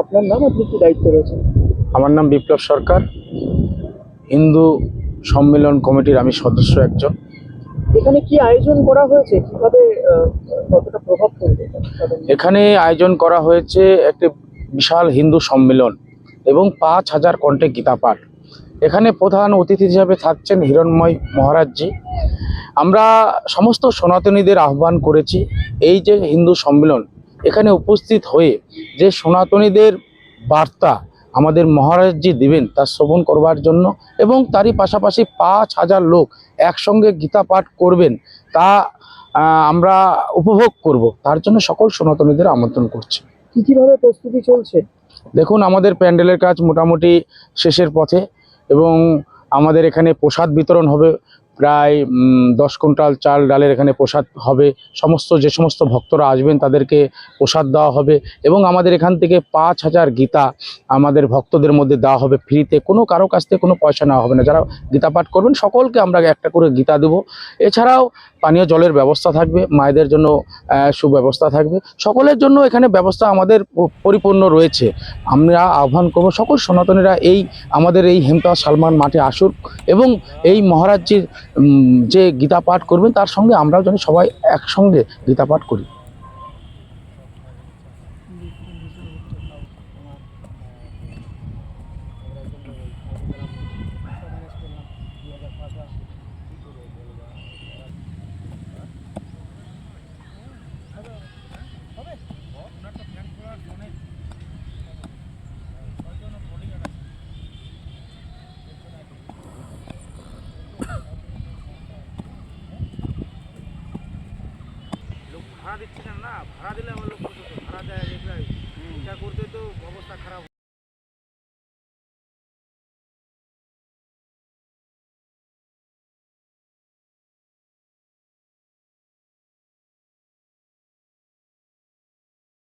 আপনার নাম আপনি কি দায়িত্ব রয়েছেন? আমার নাম বিপ্লব সরকার। হিন্দু সম্মেলন কমিটির আমি সদস্য একজন। এখানে কি আয়োজন করা হয়েছে? কীভাবে কতটা প্রভাব পড়বে এখানে আয়োজন করা হয়েছে একটি বিশাল হিন্দু সম্মেলন এবং পাঁচ হাজার কণ্ঠে গীতা পাঠ এখানে প্রধান অতিথি হিসাবে থাকছেন হিরণময় মহারাজজি। আমরা সমস্ত সনাতনীদের আহ্বান করেছি এই যে হিন্দু সম্মেলন এখানে উপস্থিত হয়ে যে সনাতনীদের বার্তা আমাদের মহারাজজি দিবেন তা শ্রবণ করবার জন্য এবং তারই পাশাপাশি পাঁচ হাজার লোক একসঙ্গে গীতা পাঠ করবেন তা আমরা উপভোগ করব। তার জন্য সকল সনাতনীদের আমন্ত্রণ করছি। কি কীভাবে প্রস্তুতি চলছে? দেখুন আমাদের প্যান্ডেলের কাজ মোটামুটি শেষের পথে এবং আমাদের এখানে প্রসাদ বিতরণ হবে। প্রায় দশ কুইন্টাল চাল ডালের এখানে প্রসাদ হবে। সমস্ত যে সমস্ত ভক্তরা আসবেন তাদেরকে প্রসাদ দেওয়া হবে এবং আমাদের এখান থেকে পাঁচ হাজার গীতা আমাদের ভক্তদের মধ্যে দেওয়া হবে ফ্রিতে। কোনো কারও কাছ থেকে কোনো পয়সা নেওয়া হবে না। যারা গীতা পাঠ করবেন সকলকে আমরা একটা করে গীতা দেবো। এছাড়াও পানীয় জলের ব্যবস্থা থাকবে মায়েদের জন্য সুব্যবস্থা থাকবে। সকলের জন্য এখানে ব্যবস্থা আমাদের পরিপূর্ণ রয়েছে। আমরা আহ্বান করব সকল সনাতনীরা এই আমাদের এই হেমতা সালমান মাঠে আসুক এবং এই মহারাজজির উম, যে গীতা পাঠ করবেন তার সঙ্গে আমরাও যেন সবাই একসঙ্গে গীতা পাঠ করি। ভাড়া দিচ্ছিলেন না? ভাড়া দিলে আমার লোক ভাড়া দেয় এটা করতে তো অবস্থা খারাপ।